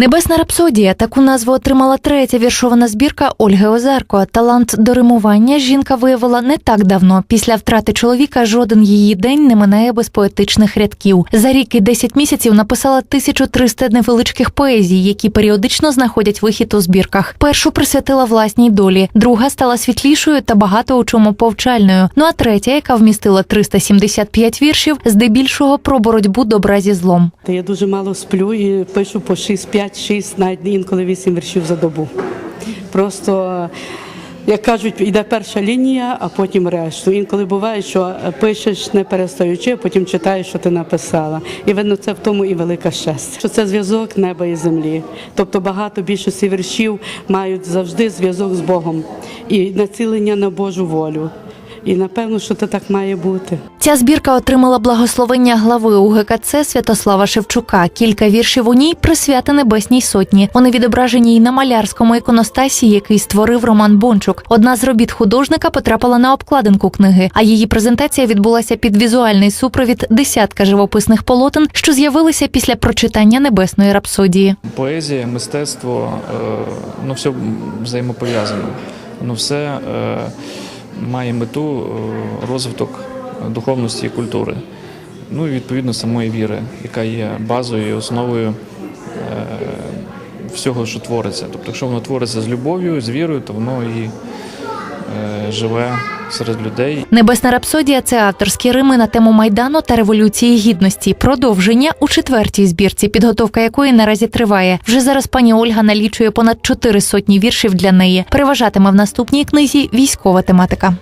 Небесна рапсодія таку назву отримала третя віршована збірка Ольги Озарко. Талант до римування жінка виявила не так давно. Після втрати чоловіка жоден її день не минає без поетичних рядків. За рік і 10 місяців написала 1300 невеличких поезій, які періодично знаходять вихід у збірках. Першу присвятила власній долі, друга стала світлішою та багато у чому повчальною. Ну а третя, яка вмістила 375 віршів, здебільшого про боротьбу добра зі злом. Та я дуже мало сплю і пишу по 6, 5, 6, навіть інколи 8 віршів за добу. Просто, як кажуть, йде перша лінія, а потім решту. Інколи буває, що пишеш не перестаючи, а потім читаєш, що ти написала. І видно, це в тому і велика щастя. Що це зв'язок неба і землі. Тобто багато більшості віршів мають завжди зв'язок з Богом і націлення на Божу волю. І напевно, що це так має бути. Ця збірка отримала благословення глави УГКЦ Святослава Шевчука. Кілька віршів у ній присвяти Небесній сотні. Вони відображені й на малярському іконостасі, який створив Роман Бончук. Одна з робіт художника потрапила на обкладинку книги, а її презентація відбулася під візуальний супровід десятка живописних полотен, що з'явилися після прочитання небесної рапсодії. Поезія, мистецтво, е, ну все взаємопов'язано. Воно все е, має мету е, розвиток духовності і культури. Ну і відповідно самої віри, яка є базою і основою е, всього, що твориться. Тобто, якщо воно твориться з любов'ю, з вірою, то воно і живе серед людей. Небесна рапсодія це авторські рими на тему майдану та революції гідності. Продовження у четвертій збірці, підготовка якої наразі триває. Вже зараз пані Ольга налічує понад чотири сотні віршів для неї. Переважатиме в наступній книзі військова тематика.